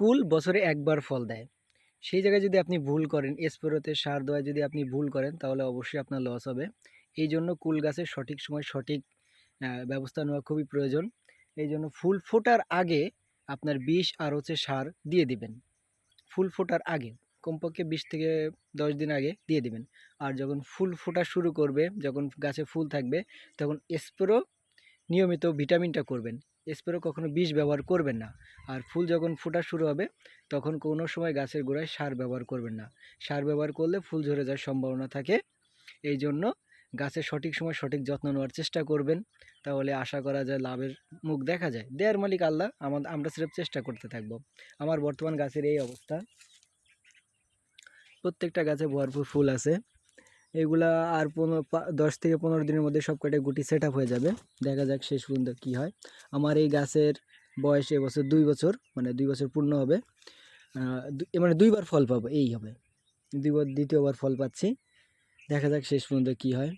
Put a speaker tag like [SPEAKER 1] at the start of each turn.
[SPEAKER 1] কুল বছরে একবার ফল দেয়। সেই জায়গায় যদি আপনি ভুল করেন স্প্রেতে সার দেওয়ায় যদি আপনি ভুল করেন, তাহলে অবশ্যই আপনার লস হবে। এই জন্য কুল গাছের সঠিক সময় সঠিক ব্যবস্থা নেওয়া খুবই প্রয়োজন। এই জন্য ফুল ফোটার আগে আপনার বিষ আর হচ্ছে সার দিয়ে দিবেন। ফুল ফোটার আগে, কমপক্ষে বিশ থেকে দশ দিন আগে দিয়ে দিবেন। আর যখন ফুল ফোটা শুরু করবে, যখন গাছে ফুল থাকবে, তখন স্প্রো নিয়মিত ভিটামিনটা করবেন। স্প্রে কখনো বিষ ব্যবহার করবেন না। আর ফুল যখন ফোটা শুরু হবে, তখন কোনো সময় গাছের গোড়ায় সার ব্যবহার করবেন না। সার ব্যবহার করলে ফুল ঝরে যাওয়ার সম্ভাবনা থাকে। এই জন্য গাছের সঠিক সময় সঠিক যত্ন নেওয়ার চেষ্টা করবেন। তাহলে আশা করা যায় লাভের মুখ দেখা যায়। দেয়ার মালিক আল্লাহ আমাদের আমরা সিরেফ চেষ্টা করতে থাকব। আমার বর্তমান গাছের এই অবস্থা। প্রত্যেকটা গাছে ভরপুর ফুল আছে। এগুলা আর পনেরো দশ থেকে পনেরো দিনের মধ্যে সব কটা গুটি সেট হয়ে যাবে। দেখা যাক শেষ পর্যন্ত কী হয়। আমার এই গাছের বয়স এবছর দুই বছর মানে দুই বছর পূর্ণ হবে। মানে দুইবার ফল পাবো, এই হবে। দুইবার, দ্বিতীয়বার ফল পাচ্ছি। দেখা যাক শেষ পর্যন্ত কী হয়।